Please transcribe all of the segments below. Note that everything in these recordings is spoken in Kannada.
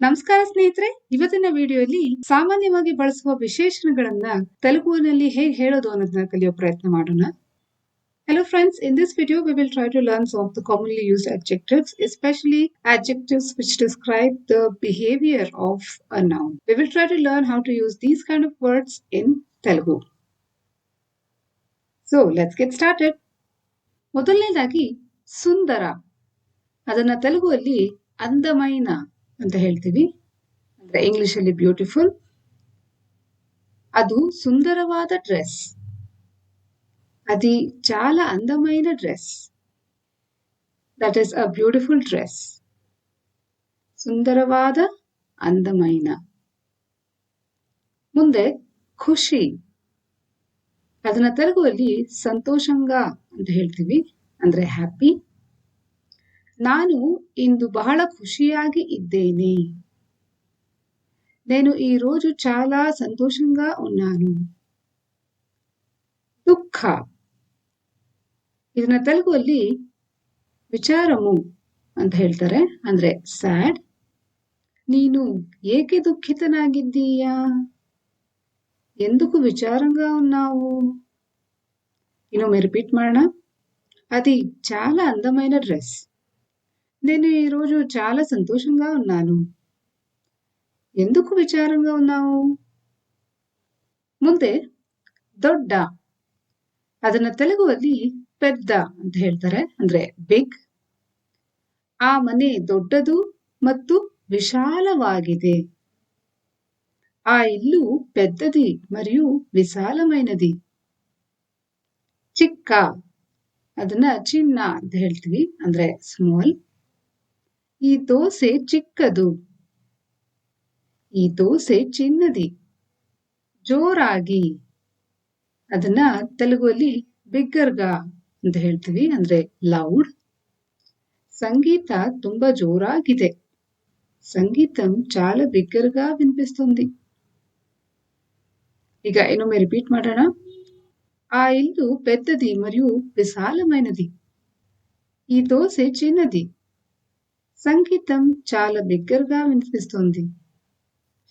ನಮಸ್ಕಾರ ಸ್ನೇಹಿತರೆ, ಇವತ್ತಿನ ವಿಡಿಯೋಲಿ ಸಾಮಾನ್ಯವಾಗಿ ಬಳಸುವ ವಿಶೇಷಣಗಳನ್ನ ತೆಲುಗುನಲ್ಲಿ ಹೇಗೆ ಹೇಳೋದು ಅನ್ನೋದನ್ನ ಕಲಿಯೋ ಪ್ರಯತ್ನ ಮಾಡೋಣ. Hello friends in this video we will try to learn some of the commonly use adjectives especially adjectives which describe the behaviour of a noun we will try to learn how to use these kind of words in Telugu so let's get started ಮೊದಲನೇದಾಗಿ ಸುಂದರ. ಅದನ್ನ ತೆಲುಗುವಲ್ಲಿ ಅಂದಮೈನ. ಅಂತ ಹೇಳ್ತೀವಿ. ಅಂದ್ರೆ ಇಂಗ್ಲಿಷ್ ಅಲ್ಲಿ ಬ್ಯೂಟಿಫುಲ್ ಅದು ಸುಂದರವಾದ ಡ್ರೆಸ್ ಅತಿ ಚಾಲಾ ಅಂದಮೈನ dress that is a beautiful dress ಸುಂದರವಾದ ಅಂದಮೈನ ಮುಂದೆ ಖುಷಿ. ಅದನ್ನ ತೆಲುಗುವಲ್ಲಿ ಸಂತೋಷಂಗ ಅಂತ ಹೇಳ್ತೀವಿ. ಅಂದ್ರೆ ಹ್ಯಾಪಿ ನಾನು ಇಂದು ಬಹಳ ಖುಷಿಯಾಗಿ ಇದ್ದೇನೆ. నేను ಈ ರೋಜು ಚಾಲಾ ಸಂತೋಷಂಗಾ ಉನ್ನಾನು. ದುಃಖ. ಇದನ್ನ ತೆಲುಗುವಲ್ಲಿ ವಿಚಾರಮು ಅಂತ ಹೇಳ್ತಾರೆ. ಅಂದ್ರೆ ಸ್ಯಾಡ್. ನೀನು ಏಕೆ ದುಃಖಿತನಾಗಿದ್ದೀಯಾ? ಎಂದಕ್ಕೂ ವಿಚಾರಂಗ ಉನ್ನಾವು? ಇನ್ನೊಮ್ಮೆ ರಿಪೀಟ್ ಮಾಡೋಣ. ಅದಿ చాలా ಅಂದಮೈನ ಡ್ರೆಸ್ నేను ఈరోజు చాలా సంతోషంగా ఉన్నాను. ఎందుకు విచారంగా ఉన్నావు? ಮುಂದೆ ದೊಡ್ಡ ಅದನ್ನ ತೆಲುಗುವಲ್ಲಿ ಪೆದ್ದ ಅಂತ ಹೇಳ್ತಾರೆ? ಅಂದ್ರೆ ಬಿಗ್ ಆ ಮನೆ ದೊಡ್ಡದು ಮತ್ತು ವಿಶಾಲವಾಗಿದೆ ಆ ఇల్లు పెద్దది మరియు విశాలమైనది. ಚಿಕ್ಕ. ಅದನ್ನ ಚಿನ್ನ ಅಂತ ಹೇಳ್ತೀವಿ. ಅಂದ್ರೆ ಸ್ಮಾಲ್ ಈ ದೋಸೆ ಚಿಕ್ಕದು. ಈ ದೋಸೆ ಚಿನ್ನದಿ. ಜೋರಾಗಿ. ಅದನ್ನ ತೆಲುಗುವಲ್ಲಿ ಬಿಗ್ಗರ್ಗ ಅಂತ ಹೇಳ್ತೀವಿ, ಅಂದ್ರೆ ಲೌಡ್. ಸಂಗೀತ ತುಂಬಾ ಜೋರಾಗಿದೆ. ಸಂಗೀತಂ ಚಾಲ ಬಿಗ್ಗರ್ಗ ವಿನ್ಪಿಸ್ತುಂದಿ. ಈಗ ಇನ್ನೊಮ್ಮೆ ರಿಪೀಟ್ ಮಾಡೋಣ. ಆ ಇಲ್ಲು ಪೆದ್ದದಿ ಮರಿಯು ವಿಶಾಲಮಯನದಿ ಈ ದೋಸೆ ಚಿನ್ನದಿ. సంగీతం చాలా దగ్గరగా వినిపిస్తుంది.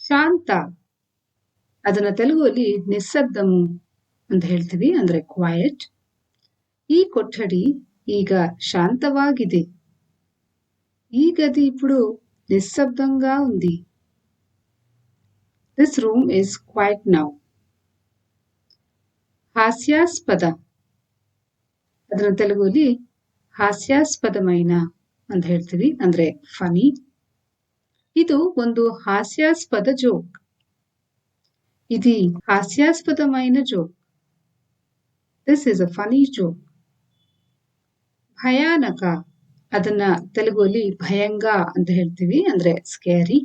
శాంత. అదన ತೆಲುಗುವಲ್ಲಿ నిశ్శబ్దము ಅಂತ ಹೇಳ್ತೀವಿ ಅಂದ್ರೆ ಕ್ವಾಯಟ್ ಈ ಕೊಠಡಿ ಈಗ శాంతవాಗಿದೆ ఈ గది ఇప్పుడు నిశ్శబ్దంగా ఉంది. This room is quiet now హాస్యాస్పద. అతను తెలుగుని హాస్యాస్పదమైన ಅಂತ ಹೇಳ್ತೀವಿ. ಅಂದ್ರೆ ಫನಿ. ಇದು ಒಂದು ಹಾಸ್ಯಾಸ್ಪದ ಜೋಕ್. ಇದು ಹಾಸ್ಯಾಸ್ಪದ ಮೈನ joke. This is a funny joke ಭಯಾನಕ. ಅದನ್ನ ತೆಲುಗುಲಿ ಭಯಂಗ ಅಂತ ಹೇಳ್ತೀವಿ. ಅಂದ್ರೆ ಸ್ಕೇರಿ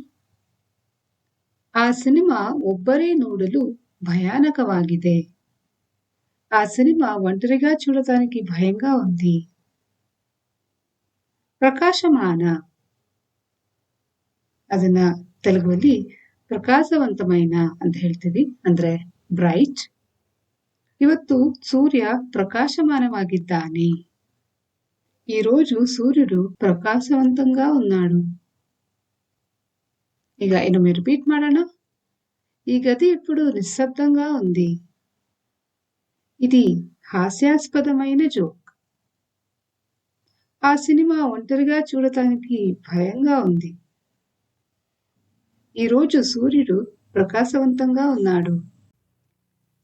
ಆ ಸಿನಿಮಾ ಒಬ್ಬರೇ ನೋಡಲು ಭಯಾನಕವಾಗಿದೆ. ಆ ಸಿನಿಮಾ ఒంటరిగా చూడటానికి ಭಯಂಗ ఉంది ಪ್ರಕಾಶಮಾನ. ಅದನ್ನ ತೆಲುಗುವಲ್ಲಿ ಪ್ರಕಾಶವಂತಮಯನ ಅಂತ ಹೇಳ್ತೀವಿ. ಅಂದ್ರೆ ಬ್ರೈಟ್. ಇವತ್ತು ಸೂರ್ಯ ಪ್ರಕಾಶಮಾನವಾಗಿದ್ದಾನೆ. ಈ ರೋಜು ಸೂರ್ಯರು ಪ್ರಕಾಶವಂತಂಗಾ ಉನ್ನಾಡು ಈಗ ಇನ್ನೊಮ್ಮೆ ರಿಪೀಟ್ ಮಾಡೋಣ. ಈ ಗತಿ ಇಪ್ಪುಡು ನಿಶ್ಶಬ್ದಂಗಾ ಉಂದಿ ಇದು ಹಾಸ್ಯಾಸ್ಪದಮೈನ ಜೋಕ್. ఆ సినిమా ఒంటరిగా చూడటానికి భయంగా ఉంది. ఈరోజు సూర్యుడు ప్రకాశవంతంగా ఉన్నాడు.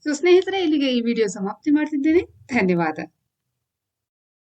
సో సుస్నేహితులే ఇలాగే ఈ వీడియో సమాప్తి మాడుతుంది ధన్యవాదాలు.